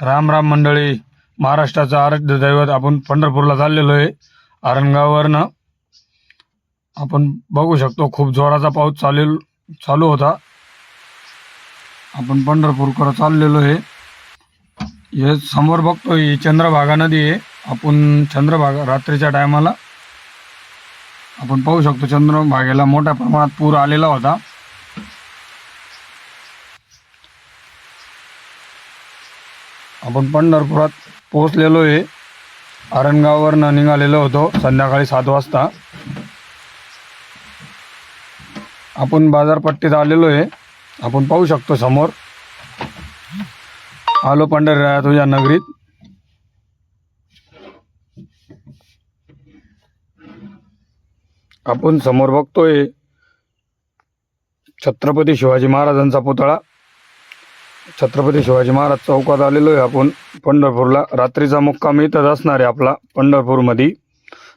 राम राम मंडळी महाराष्ट्राचं आराध्य दैवत आपण पंढरपूरला चाललेलो आहे. आरणगाववरनं आपण बघू शकतो खूप जोराचा पाऊस चालेल चालू होता. आपण पंढरपूरकडं चाललेलो आहे. हे समोर बघतो ही चंद्रभागा नदी आहे. आपण चंद्रभागा रात्रीच्या टायमाला आपण पाहू शकतो चंद्रभागेला मोठ्या प्रमाणात पूर आलेला होता. आपण पंढरपुरात पोहोचलेलो आहे. आरणगाववरनं निघालेलो होतो संध्याकाळी सात वाजता. आपण बाजारपट्टीत आलेलो आहे. आपण पाहू शकतो समोर. आलो पंढरीराया तुझ्या नगरीत. आपण समोर बघतोय छत्रपती शिवाजी महाराजांचा पुतळा. छत्रपती शिवाजी महाराज चौकात आलेलो आहे आपण. पंढरपूरला रात्रीचा मुक्काम इथंच असणार आहे आपला पंढरपूरमध्ये.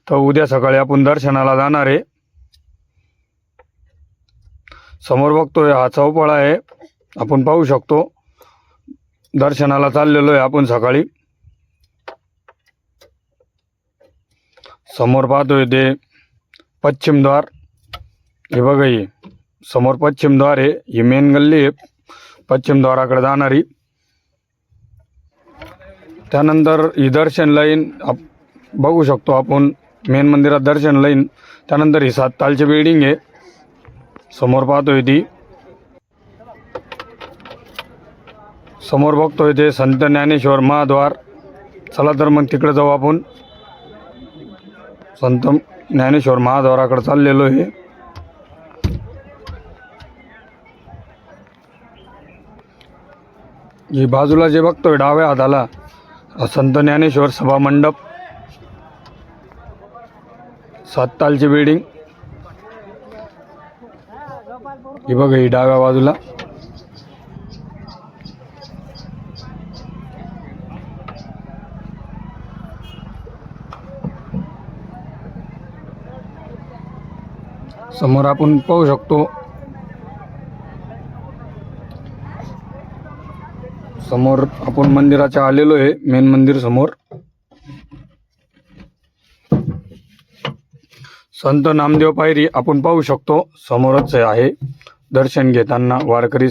तर उद्या सकाळी आपण दर्शनाला जाणार आहे. समोर बघतोय हा चौपाळा आहे. आपण पाहू शकतो. दर्शनाला चाललेलो आहे आपण सकाळी. समोर पाहतोय ते पश्चिमद्वार हे बघा समोर पश्चिमद्वार आहे. ही मेन गल्ली आहे. पश्चिम द्वाराकडे जाणारी. त्यानंतर ही दर्शन लाईन आप बघू शकतो आपण. मेन मंदिरात दर्शन लाईन. त्यानंतर ही सात तालची बिल्डिंग आहे. समोर पाहतोय ती. समोर बघतोय ते संत ज्ञानेश्वर महाद्वार. चला तर मग तिकडे जाऊ आपण. संत ज्ञानेश्वर महाद्वाराकडे चाललेलो आहे. जी बाजूला जे बघतोय डाव्या हाताला संत ज्ञानेश्वर सभा मंडप. सात तालची बिल्डिंग ही बघ ही डाव्या बाजूला. समोर आपण पाहू शकतो समोर आपण मंदिराच्या आलेलो आहे मेन मंदिर समोर. संत नामदेव पायरी आपण पाहू शकतो समोरच आहे. दर्शन घेताना वारकरी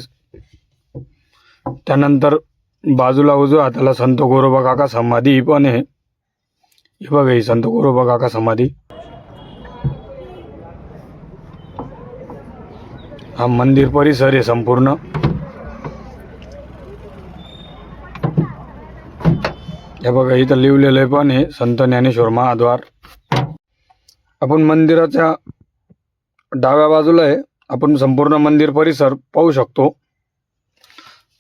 त्यानंतर बाजूला उजव्या हाताला संत गोरोबा काका समाधी पण आहे. हे बघा ही संत गोरोबा काका समाधी. हा मंदिर परिसर आहे संपूर्ण. हे बघा इथं लिहिलेलं आहे पण आहे संत ज्ञानेश्वर महाद्वार. आपण मंदिराच्या डाव्या बाजूला आहे. आपण संपूर्ण मंदिर परिसर पाहू शकतो.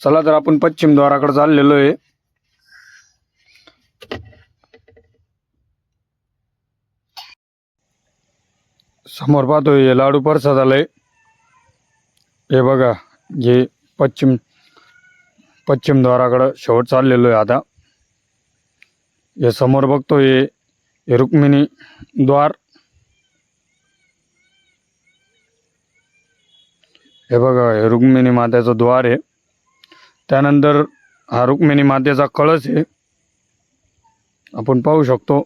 चला तर आपण पश्चिम द्वाराकडे चाललेलो आहे. समोर पाहतोय हे लाडू प्रसादालय. हे बघा हे पश्चिम पश्चिम द्वाराकडं शेवट चाललेलो आहे आता. हे समोर बघतो हे रुक्मिणी द्वार. हे बघा हे रुक्मिणी मातेचं द्वार आहे. त्यानंतर हा रुक्मिणी मातेचा कळस आहे. आपण पाहू शकतो